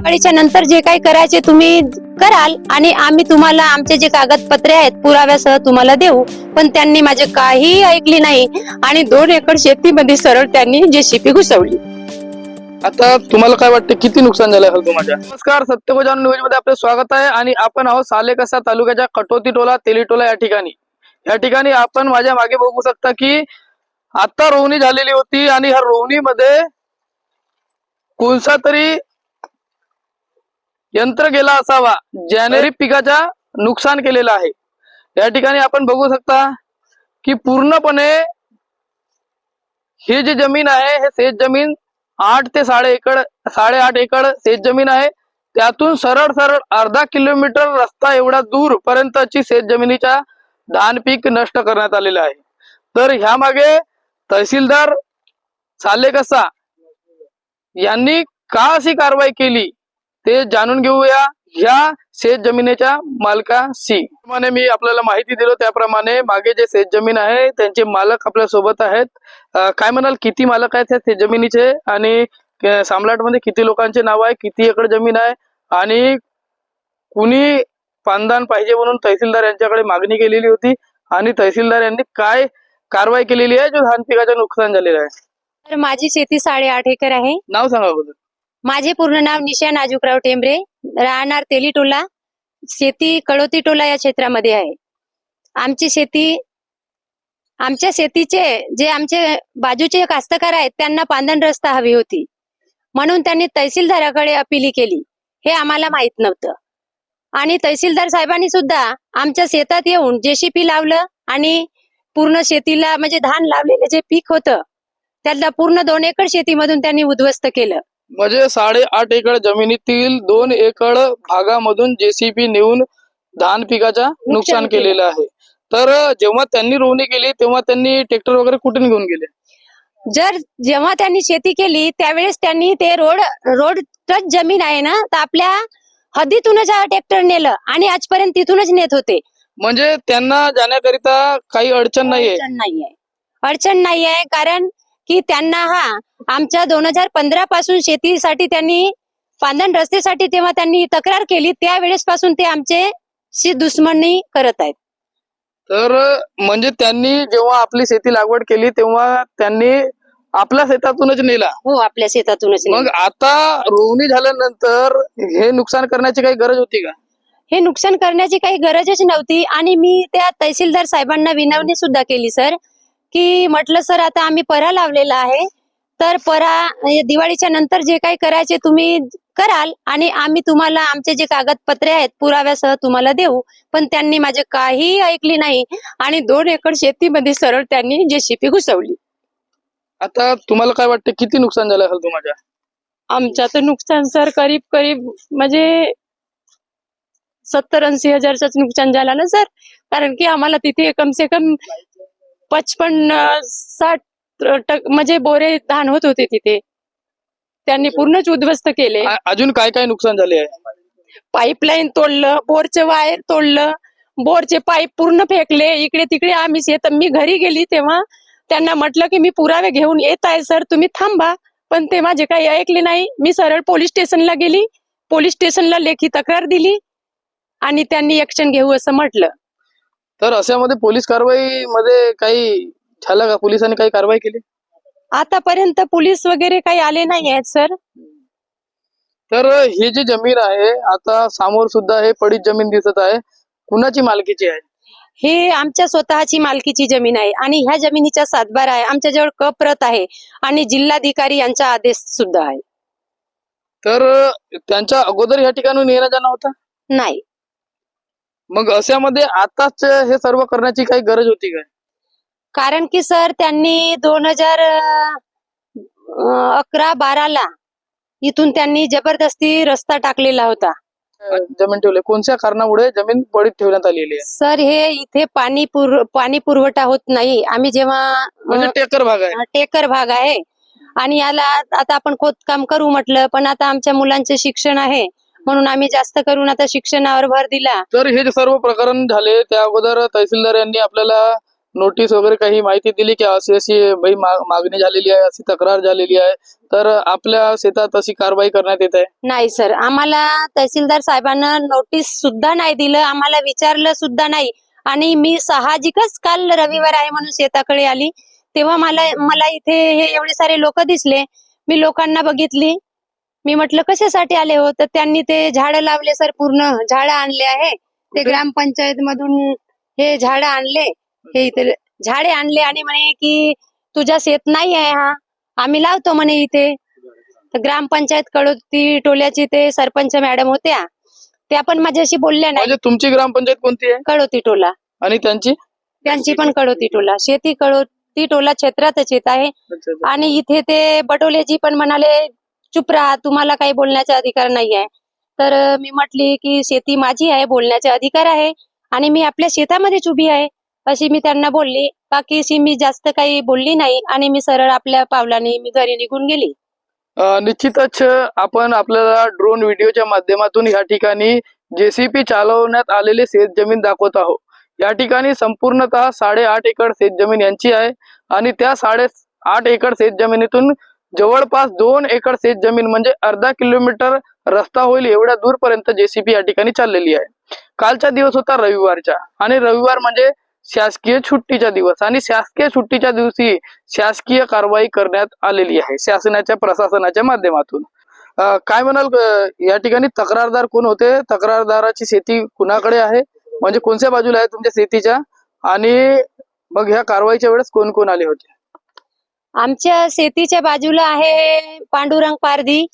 दिवाळीच्या नंतर जे काही करायचे तुम्ही कराल आणि आम्ही तुम्हाला आमचे जे कागदपत्रे आहेत पुराव्यासह तुम्हाला देऊ. पण त्यांनी माझे काही ऐकली नाही आणि दोन एकर शेतीमध्ये सरळ त्यांनी जेसीपी घुसवली. आता तुम्हाला काय वाटतं किती नुकसान झालं असेल माझ्या नमस्कार सत्यगोजान न्यूजमध्ये आपले स्वागत आहे आणि आपण आहोत सालेकसा तालुक्याच्या कटोती टोला तेली टोला या ठिकाणी. या ठिकाणी आपण माझ्या मागे बघू शकता की आता रोवणी झालेली होती आणि ह्या रोवणीमध्ये कोणसा तरी यंत्र गेला असावा. ज्याने पिकाचा नुकसान केलेलं आहे. या ठिकाणी आपण बघू शकता की पूर्णपणे ही जी जमीन आहे हे शेत जमीन आठ ते साडे एकड साडेआठ एकड शेत जमीन आहे. त्यातून सरळ सरळ अर्धा किलोमीटर रस्ता एवढा दूर पर्यंतची शेत जमिनीच्या धान पीक नष्ट करण्यात आलेलं आहे. तर ह्या मागे तहसीलदार साले कसा यांनी का अशी कारवाई केली? ते जाणून घेऊया ह्या शेत जमिनीच्या मालकाशी प्रमाणे मी आपल्याला माहिती दिलो त्याप्रमाणे मागे जे शेत जमीन आहे त्यांचे मालक आपल्यासोबत आहेत. काय म्हणाल किती मालक आहेत त्या शेत जमिनीचे? आणि सामलाटमध्ये किती लोकांचे नाव आहे किती एकर जमीन आहे? आणि कुणी पानदान पाहिजे म्हणून तहसीलदार यांच्याकडे मागणी केलेली होती? आणि तहसीलदार यांनी काय कारवाई केलेली आहे जो धान पिकाचं नुकसान झालेलं आहे? तर माझी शेती साडेआठ एकर आहे. नाव सांगा अगोदर माझे पूर्ण नाव निशा नाजूकराव टेंबरे. राहणार तेली टोला शेती कळोती टोला या क्षेत्रामध्ये आहे. आमची शेती आमच्या शेतीचे जे आमचे बाजूचे कास्तकार आहेत त्यांना पांदण रस्ता हवी होती. म्हणून त्यांनी तहसीलदाराकडे अपिली केली. हे आम्हाला माहीत नव्हतं. आणि तहसीलदार साहेबांनी सुद्धा आमच्या शेतात येऊन जेसीपी लावलं आणि पूर्ण शेतीला म्हणजे धान लावलेलं जे पीक होतं त्याला पूर्ण दोन एकर शेतीमधून त्यांनी उद्ध्वस्त केलं. म्हणजे साडेआठ एकर जमिनीतील दोन एकर भागामधून जेसीबी नेऊन धान पिकाचा नुकसान केलं. केलेलं आहे. तर जेव्हा त्यांनी रोवणी केली तेव्हा त्यांनी ट्रॅक्टर वगैरे कुठून घेऊन गेले? जर जेव्हा त्यांनी शेती केली त्यावेळेस त्यांनी ते रोड रोड टच जमीन आहे ना तर आपल्या हद्दीतूनच ट्रॅक्टर नेलं आणि आजपर्यंत तिथूनच नेत होते. म्हणजे त्यांना जाण्याकरिता काही अडचण नाहीये? अडचण नाहीये. अडचण नाहीये कारण की त्यांना हा आमच्या दोन हजार पंधरा पासून शेतीसाठी त्यांनी पांधन रस्त्यासाठी तेव्हा त्यांनी तक्रार केली त्यावेळेस पासून ते आमचे शी दुश्मनी करत आहेत. तर म्हणजे त्यांनी जेव्हा आपली शेती लागवड केली तेव्हा त्यांनी आपल्या शेतातूनच नेला. हो आपल्या शेतातूनच मग. आता रोवणी झाल्यानंतर हे नुकसान करण्याची काही गरज होती का? हे नुकसान करण्याची काही गरजच नव्हती आणि मी त्या तहसीलदार साहेबांना विनवणी सुद्धा केली सर की म्हटलं सर आता आम्ही परा लावलेला आहे. तर परा दिवाळीच्या नंतर जे काही करायचे तुम्ही कराल आणि आम्ही तुम्हाला आमचे जे कागदपत्रे आहेत पुराव्यासह तुम्हाला देऊ. पण त्यांनी माझे काही ऐकली नाही आणि दोन एकर शेतीमध्ये सरळ त्यांनी जेसीपी घुसवली. आता तुम्हाला काय वाटतं किती नुकसान झालं असेल तुम्हाला? आमच्या तर नुकसान सर करीब करीब म्हणजे सत्तर ऐंशी हजारच नुकसान झालं ना सर? कारण की आम्हाला तिथे कम से कम पचपन्न साठ म्हणजे बोरे धान होत होते तिथे. त्यांनी पूर्णच उद्ध्वस्त केले. अजून काय काय नुकसान झाले आहे? पाईपलाईन तोडलं बोरचं वायर तोडलं बोरचे पाईप पूर्ण फेकले इकडे तिकडे आम्ही शेत मी घरी गेली तेव्हा त्यांना म्हटलं की मी पुरावे घेऊन येत आहे सर तुम्ही थांबा. पण ते माझे काही ऐकले नाही. मी सरळ पोलीस स्टेशनला गेली. पोलीस स्टेशनला लेखी तक्रार दिली आणि त्यांनी ऍक्शन घेऊ असं म्हटलं. तर अशामध्ये पोलीस कारवाई मध्ये काही झालं का? पोलिसांनी काही कारवाई केली? आतापर्यंत पोलीस वगैरे काही आले नाही आहेत सर. तर ही जी जमीन आहे आता समोर सुद्धा हे पडीत जमीन दिसत आहे. कुणाची मालकीची आहे? हे आमच्या स्वतःची मालकीची जमीन आहे आणि ह्या जमिनीचा सातबार आहे. आमच्याजवळ कप्रत आहे आणि जिल्हाधिकारी यांचा आदेश सुद्धा आहे. तर त्यांच्या अगोदर या ठिकाणून येणं जाणं होता? नाही. मग अशामध्ये आताच हे सर्व करण्याची काही गरज होती काय? कारण की सर त्यांनी दोन हजार अकरा बाराला इथून त्यांनी जबरदस्ती रस्ता टाकलेला होता. जमीन ठेवली. कोणत्या कारणामुळे जमीन पडीत ठेवण्यात आलेली आहे? सर हे इथे पाणी पुर पाणी पुरवठा होत नाही. आम्ही जेव्हा म्हणजे टेकर भाग आहे. टेकर भाग आहे. आणि याला आता आपण खोदकाम करू म्हटलं पण आता आमच्या मुलांचे शिक्षण आहे. म्हणून आम्ही जास्त करून आता शिक्षणावर भर दिला. तर हे जे सर्व प्रकरण झाले त्या अगोदर तहसीलदार यांनी आपल्याला नोटीस वगैरे काही माहिती दिली की अशी अशी बाई मागणी झालेली आहे अशी तक्रार झालेली आहे. तर आपल्या शेतात अशी कारवाई करण्यात येत आहे? नाही सर. आम्हाला तहसीलदार साहेबांना नोटीस सुद्धा नाही दिलं आम्हाला विचारलं सुद्धा नाही. आणि मी साहजिकच काल रविवार आहे म्हणून शेताकडे आली. तेव्हा मला मला इथे हे एवढे सारे लोक दिसले. मी लोकांना बघितली. मी म्हटलं कशासाठी आले हो? तर त्यांनी ते झाडं लावले सर. पूर्ण झाडं आणले आहे. ते ग्रामपंचायत मधून हे झाडं आणले. हे इथे झाडे आणले आणि म्हणे की तुझा शेत नाही आहे हा. आम्ही लावतो म्हणे इथे. तर ग्रामपंचायत कडोती टोल्याची ते सरपंच मॅडम होत्या त्या पण माझ्याशी बोलल्या नाही. म्हणजे तुमची ग्रामपंचायत कोणती आहे? कडोती टोला. आणि त्यांची? त्यांची पण कडोती टोला. शेती कडोती टोला क्षेत्रातच येत आहे. आणि इथे ते बटोलेजी पण म्हणाले चुप राहा तुम्हाला काही बोलण्याचा अधिकार नाही आहे. तर मी म्हटली की शेती माझी आहे बोलण्याचा अधिकार आहे आणि मी आपल्या शेतामध्येच उभी आहे. अशी मी त्यांना बोलली बाकीशी मी जास्त काही बोलली नाही आणि मी सरळ आपल्या पावलाने मी घरी निघून गेली. निश्चितच आपण आपल्याला ड्रोन व्हिडिओच्या माध्यमातून या ठिकाणी जेसीपी चालवण्यात आलेले शेत जमीन दाखवत आहोत. या ठिकाणी संपूर्णतः साडेआठ एकर शेत जमीन यांची आहे आणि त्या साडे आठ एकर शेत जमिनीतून जवळपास दोन एकर शेत जमीन म्हणजे अर्धा किलोमीटर रस्ता होईल एवढ्या दूरपर्यंत जेसीबी या ठिकाणी चाललेली आहे. कालचा दिवस होता रविवारचा आणि रविवार म्हणजे शासकीय सुट्टीचा दिवस आणि शासकीय सुट्टीच्या दिवशी शासकीय कारवाई करण्यात आलेली आहे शासनाच्या प्रशासनाच्या माध्यमातून. काय म्हणाल या ठिकाणी तक्रारदार कोण होते? तक्रारदाराची शेती कुणाकडे आहे? म्हणजे कोणत्या बाजूला आहे तुमच्या शेतीच्या? आणि मग ह्या कारवाईच्या वेळेस कोण कोण आले होते? आमच्या शेतीच्या बाजूला आहे पांडुरंग पारधी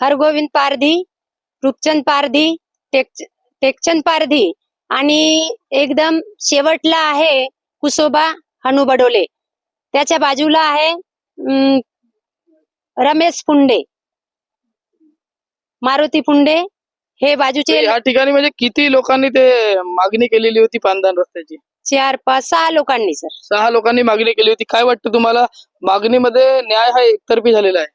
हरगोविंद पारधी रूपचंद पारधी टेक टेकचंद पारधी. आणि एकदम शेवटला आहे कुसोबा हनु बडोले त्याच्या बाजूला आहे रमेश पुंडे. मारुती पुंडे हे बाजूचे या ठिकाणी म्हणजे किती लोकांनी ते मागणी केलेली होती पांदान रस्त्याची? चार पाच सहा लोकांनी सर. सहा लोकांनी मागणी केली होती. काय वाटतं तुम्हाला? मागणीमध्ये न्याय हा एकतर्फी झालेला आहे.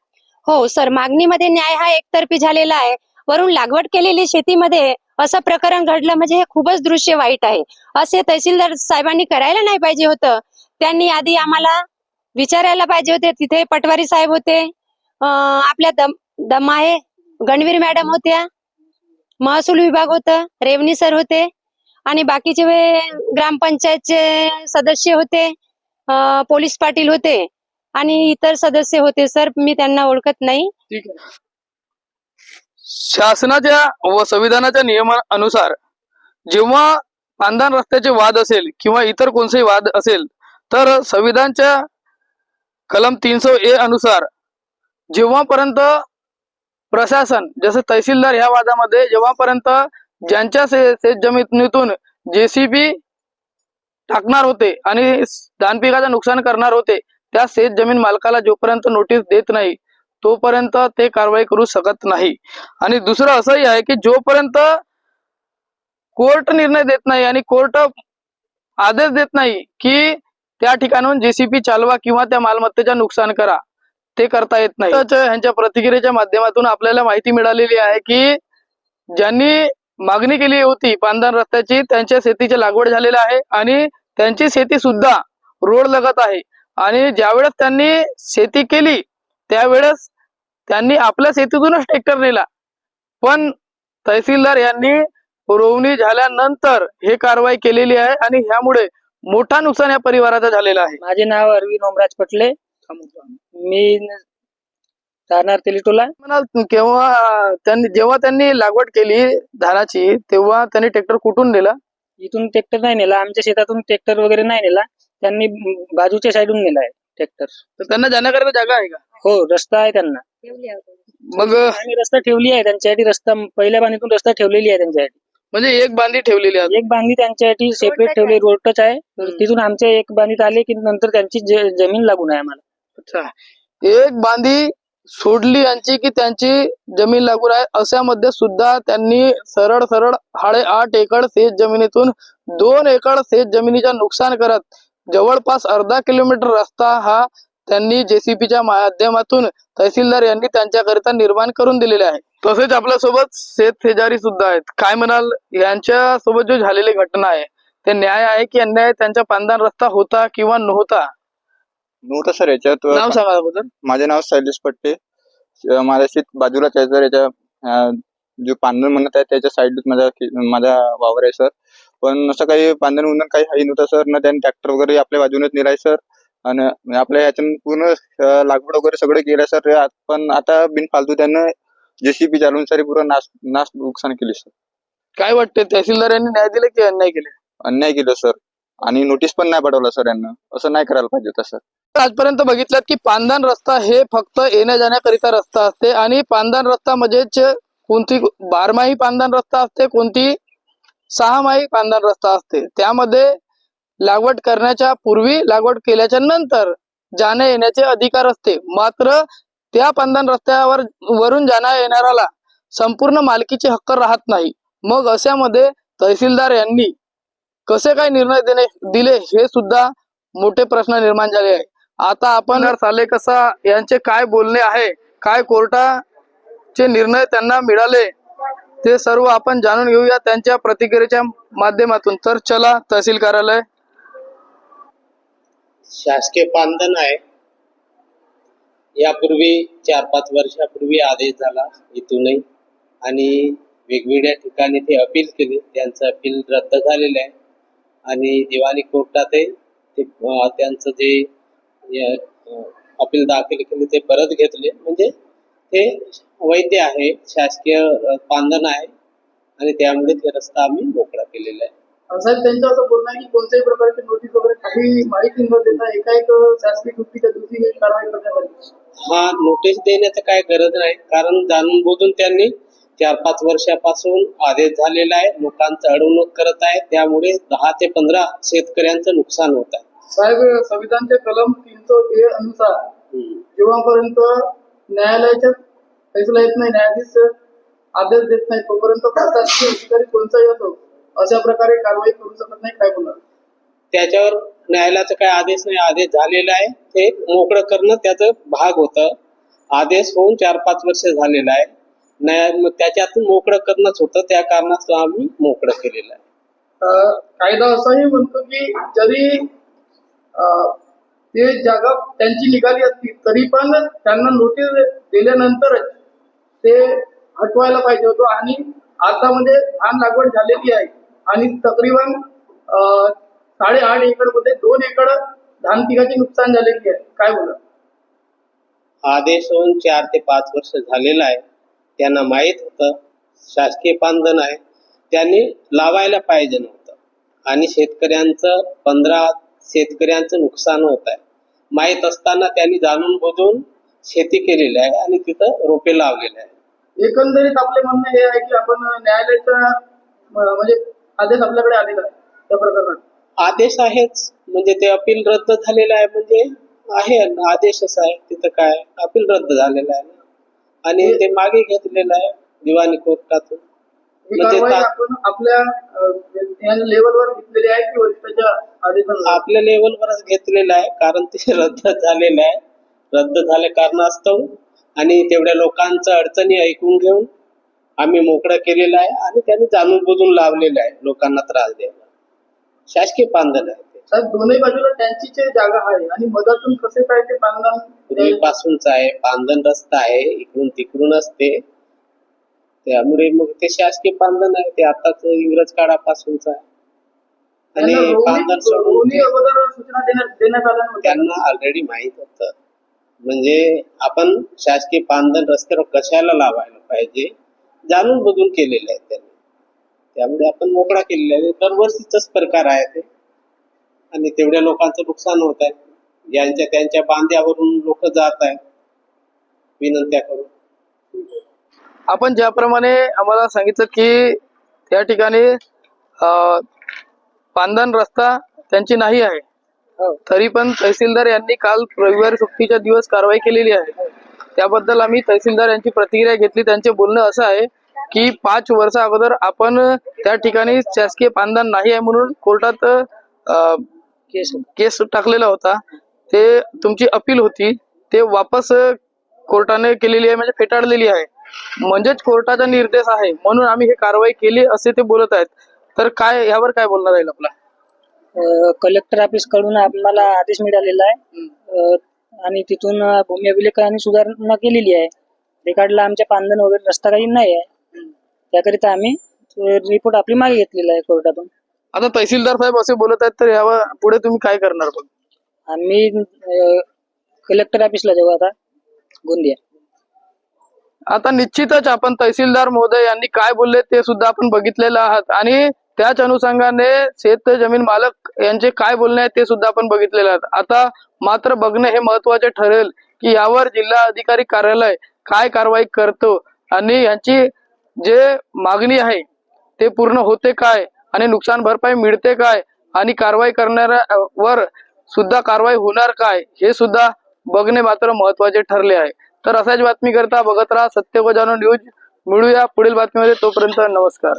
हो सर मागणीमध्ये न्याय हा एकतर्फी झालेला आहे. वरून लागवड केलेली शेतीमध्ये असं प्रकरण घडलं म्हणजे हे खूपच दृश्य वाईट आहे. असे तहसीलदार साहेबांनी करायला नाही पाहिजे होतं. त्यांनी आधी आम्हाला विचारायला पाहिजे होते. तिथे पटवारी साहेब होते. आपल्या दम दमाहे गणवीर मॅडम होत्या. महसूल विभाग होता. रेवणी सर होते. आणि बाकीचे ग्रामपंचायतचे सदस्य होते. पोलीस पाटील होते. आणि इतर सदस्य होते. सर मी त्यांना ओळखत नाही. शासनाच्या व संविधानाच्या नियमानुसार जेव्हा पांदान रस्त्याचे वाद असेल किंवा इतर कोणतेही वाद असेल तर संविधानच्या कलम तीनशे ए अनुसार जेव्हापर्यंत प्रशासन जसं तहसीलदार ह्या वादामध्ये जेव्हापर्यंत ज्यांच्या शेतजमिनीतून शेत जमिनीतून जेसीबी टाकणार होते आणि धानपिकाचं नुकसान करणार होते त्या शेत जमीन मालकाला जोपर्यंत नोटीस देत नाही तोपर्यंत ते कारवाई करू शकत नाही. आणि दुसरं असंही आहे की जोपर्यंत कोर्ट निर्णय देत नाही आणि कोर्ट आदेश देत नाही की त्या ठिकाणून जेसीपी चालवा किंवा त्या मालमत्तेच्या नुकसान करा ते करता येत नाही. ह्यांच्या प्रतिक्रियेच्या माध्यमातून आपल्याला माहिती मिळालेली आहे की ज्यांनी मागणी केली होती पांधन रस्त्याची त्यांच्या शेतीची लागवड झालेली आहे आणि त्यांची शेती सुद्धा रोड लगत आहे. आणि ज्यावेळेस त्यांनी शेती केली त्यावेळेस त्यांनी आपल्या शेतीतूनच ट्रॅक्टर नेला. पण तहसीलदार यांनी पुरवणी झाल्यानंतर हे कारवाई केलेली आहे आणि ह्यामुळे मोठा नुकसान या परिवाराचा झालेला आहे. माझे नाव अरविंद ओमराज पटले. मी राहणार तेलिटोला. म्हणाल केव्हा त्यांनी जेव्हा त्यांनी लागवड केली धानाची तेव्हा त्यांनी ट्रॅक्टर कुठून नेला? इथून ट्रॅक्टर नाही नेला. आमच्या शेतातून ट्रॅक्टर वगैरे नाही नेला. त्यांनी बाजूच्या साईडून नेलाय ट्रॅक्टर तर त्यांना जाण्याकरता जागा आहे का? हो रस्ता आहे त्यांना. मग आम्ही रस्ता ठेवली आहे त्यांच्यासाठी रस्ता पहिल्या बांधीतून रस्ता ठेवलेली आहे त्यांच्यासाठी. म्हणजे एक बांधी ठेवलेली आहे. एक बांधी त्यांच्यासाठी सेपरेट ठेवली आहे. रोड टच आहे. हम्म. तिथून आमच्या एक बांधीत आले की नंतर त्यांची ज- जमीन लागून आहे आम्हाला. अच्छा. एक बांधी सोडली यांची की त्यांची जमीन लागून आहे अशामध्ये सुद्धा त्यांनी सरळ सरळ साडे आठ एकर शेत जमिनीतून दोन एकर शेत जमिनीच्या नुकसान करत जवळपास अर्धा किलोमीटर रस्ता हा त्यांनी जेसीबीच्या माध्यमातून तहसीलदार यांनी त्यांच्याकरिता निर्माण करून दिलेले आहे. तसेच आपल्यासोबत शेत शेजारी सुद्धा आहेत. काय म्हणाल? यांच्या सोबत जो झालेली घटना आहे ते न्याय आहे की अन्याय? आहे? त्यांच्या पांदन रस्ता होता किंवा नव्हता? नव्हतं सर याच्यात नाव सांगा अगोदर. माझे नाव शैलेश पट्टे. अं, माझ्या शेत बाजूलाच आहे सर याच्या जो पांढर म्हणत आहे त्याच्या साईड माझा माझा वावर आहे सर. पण असं काही पांढर उंदण काही हाई नव्हतं सर. ना त्यांनी ट्रॅक्टर वगैरे आपल्या बाजूनेच नेलाय सर. आणि आपल्या ह्याच्यानं पूर्ण अं, लागवड वगैरे सगळं केलं सर. आ- पण आता बिनफालतू त्यानं जेसीबी चालवून सर पूर्ण नाश नाश नुकसान केले सर. काय वाटते तहसीलदार यांनी न्याय दिले की अन्याय केले? अन्याय केलं सर. आणि नोटीस पण नाही पाठवला सर यांना. असं नाही करायला पाहिजे होतं सर. आजपर्यंत बघितलं की पांदन रस्ता हे फक्त येण्या जाण्याकरिता रस्ता असते आणि पांदन रस्ता म्हणजेच कोणती बारमाही पांदन रस्ता असते कोणती सहामाही पांदन रस्ता असते. त्यामध्ये लागवड करण्याच्या पूर्वी लागवड केल्याच्यानंतर जाण्या येण्याचे अधिकार असते. मात्र त्या पंधन रस्त्यावर वरून जाण्या येणाऱ्याला संपूर्ण मालकीचे हक्क राहत नाही. मग अशामध्ये तहसीलदार यांनी कसे काय निर्णय देणे दिले हे सुद्धा मोठे प्रश्न निर्माण झाले आहे. आता आपण साले कसा यांचे काय बोलणे आहे काय कोर्टाचे निर्णय त्यांना मिळाले ते सर्व आपण जाणून घेऊया त्यांच्या प्रतिक्रियेच्या माध्यमातून. तर चला तहसील कार्यालय शासकीय बांधन आहे. यापूर्वी चार पाच वर्षापूर्वी आदेश झाला इथूनही. आणि वेगवेगळ्या ठिकाणी ते अपील केले. त्यांचं अपील रद्द झालेलं आहे. आणि दिवाणी कोर्टातही ते त्यांचं जे अपील दाखल केले ते परत घेतले. म्हणजे ते वैध आहे. शासकीय अं, आहे. आणि त्यामुळे ते रस्ता आम्ही मोकळा केलेला आहे. साहेब त्यांचं असं बोलणं आहे की कोणत्याही प्रकारची नोटीस वगैरे काही माहिती न देता एकाएक शासकीय सुट्टीच्या दिवशी ही कारवाई करण्यात आली. हा नोटीस देण्याचं काय गरज नाही. कारण जाणून बुजून त्यांनी चार पाच वर्षापासून आदेश झालेला आहे. लोकांचं अडवणूक करत आहे. त्यामुळे दहा ते पंधरा शेतकऱ्यांचं नुकसान होत आहे. साहेब संविधानचे कलम तीनशे ए अनुसार. जेव्हापर्यंत न्यायालयाच्या फैसला येत नाही न्यायाधीश आदेश देत नाही तोपर्यंत प्रशासकीय अधिकारी कोणताही असो अशा प्रकारे कारवाई करू शकत नाही काय बोलणार? त्याच्यावर न्यायालयाचा काय आदेश नाही आदेश झालेला आहे. ते मोकळं करणं त्याचं भाग होतं. आदेश होऊन चार पाच वर्ष झालेला आहे. न्याय त्याच्यातून मोकळं करणंच होतं. त्या कारणास्तव आम्ही मोकळं केलेलं आहे. कायदा असाही म्हणतो की जरी ते जागा त्यांची निघाली असती तरी पण त्यांना नोटीस दिल्यानंतरच ते हटवायला पाहिजे होतं आणि आता म्हणजे धान लागवड झालेली आहे. आणि तकरीबन अं, साडेआठ एकरमध्ये दोन एकर धान पिकाचे नुकसान झालेली आहे. काय बोला? आदेश होऊन चार ते पाच वर्ष झालेला आहे. त्यांना माहीत होतं. शासकीय पांधन आहे. त्यांनी लावायला पाहिजे नव्हतं. आणि शेतकऱ्यांचं पंधरा शेतकऱ्यांचं नुकसान होत आहे. माहीत असताना त्यांनी जाणून बुजून शेती केलेली आहे आणि तिथं रोपे लावलेले आहे एकंदरीत आपले म्हणणं हे आहे की आपण न्यायालयाचा अं, म्हणजे आदेश आपल्याकडे आलेला आहे. त्या प्रकरणात. आदेश आहेच. म्हणजे ते अपील रद्द झालेलं आहे म्हणजे आहे आदेशच आहे. तिथं काय अपील रद्द झालेलं आहे आणि ते मागे घेतलेलं आहे दिवाणी कोर्टातून. ही म्हणजे कारवाई ता- आपण आपल्या अं, लेवलवर घेतलेली आहे की वरिष्ठाच्या आदेशानुसार आपल्या लेवलवरच घेतलेलं आहे. कारण ते रद्द झालेलं आहे. रद्द झाल्या कारणास्तव. आणि तेवढ्या लोकांचं अडचणी ऐकून घेऊन आम्ही मोकळं केलेलं आहे आणि त्यांनी जाणून बुजून लावलेलं आहे लोकांना त्रास द्यायला. शासकीय पांधन आहे साहेब दोन्ही बाजूला त्यांची जागा आहे आणि मधातून कसे काय ते बांधकाम पूर्वीपासूनच आहे पांधन रस्ता आहे इकडून तिकडून असते त्यामुळे मग ते शासकीय पांधन आहे ते आताच इंग्रज काळापासूनच आहे. आणि पांधन सोडून. त्यांना ऑलरेडी माहीत होतं. म्हणजे आपण शासकीय पांधन रस्त्यावर कशाला लावायला पाहिजे? जाणून बुजून केलेले आहे त्यांनी. त्यामुळे आपण मोकळा केलेला आहे. दरवर्षीचाच प्रकार आहे ते. आणि तेवढ्या लोकांचं नुकसान होत आहे. ज्यांच्या त्यांच्या बांध्यावरून लोक जात आहेत. विनंत्या करून. आपण ज्याप्रमाणे आम्हाला सांगितलं की त्या ठिकाणी पांदन रस्ता त्यांची नाही आहे. तरी पण तहसीलदार यांनी काल रविवारी सुट्टीच्या दिवस कारवाई केलेली आहे. त्याबद्दल आम्ही तहसीलदार यांची प्रतिक्रिया घेतली. त्यांचे बोलणं असं आहे की पाच वर्षा अगोदर आपण त्या ठिकाणी शासकीय पांदन नाही आहे म्हणून कोर्टात केस टाकलेला होता. ते तुमची अपील होती. ते वापस कोर्टाने केलेली आहे म्हणजे फेटाळलेली आहे. म्हणजेच कोर्टाचा निर्देश आहे म्हणून आम्ही हे कारवाई केली असे ते बोलत आहेत. तर काय यावर काय बोलणार राहील आपला? कलेक्टर ऑफिसकडून आम्हाला आदेश मिळालेला आहे. आणि तिथून भूमी अभिलेखांनी सुधारणा केलेली आहे. रेकॉर्डला आमच्या पांधन वगैरे रस्ता काही नाही आहे. त्याकरिता आम्ही रिपोर्ट आपली मागे घेतलेला आहे कोर्टातून. आता तहसीलदार साहेब असे बोलत आहेत तर यावर पुढे तुम्ही काय करणार मग? आम्ही कलेक्टर ऑफिसला जाऊ आता. गोंदिया. आता निश्चितच आपण तहसीलदार महोदय यांनी काय बोलले ते सुद्धा आपण बघितलेलं आहात. आणि त्याच अनुषंगाने शेत जमीन मालक यांचे काय बोलणे आहे ते सुद्धा आपण बघितलेले आहेत आता मात्र बघणे हे महत्त्वाचे ठरेल की यावर जिल्हा अधिकारी कार्यालय काय कारवाई करतो आणि यांची जे मागणी आहे ते पूर्ण होते काय आणि नुकसान भरपाई मिळते काय आणि कारवाई करणाऱ्यावर सुद्धा कारवाई होणार काय हे सुद्धा बघणे मात्र महत्त्वाचे ठरले आहे. तर असाच बातमी करता बघत राहा सत्य को न्यूज. मिळूया पुढील बातमीमध्ये. तोपर्यंत नमस्कार.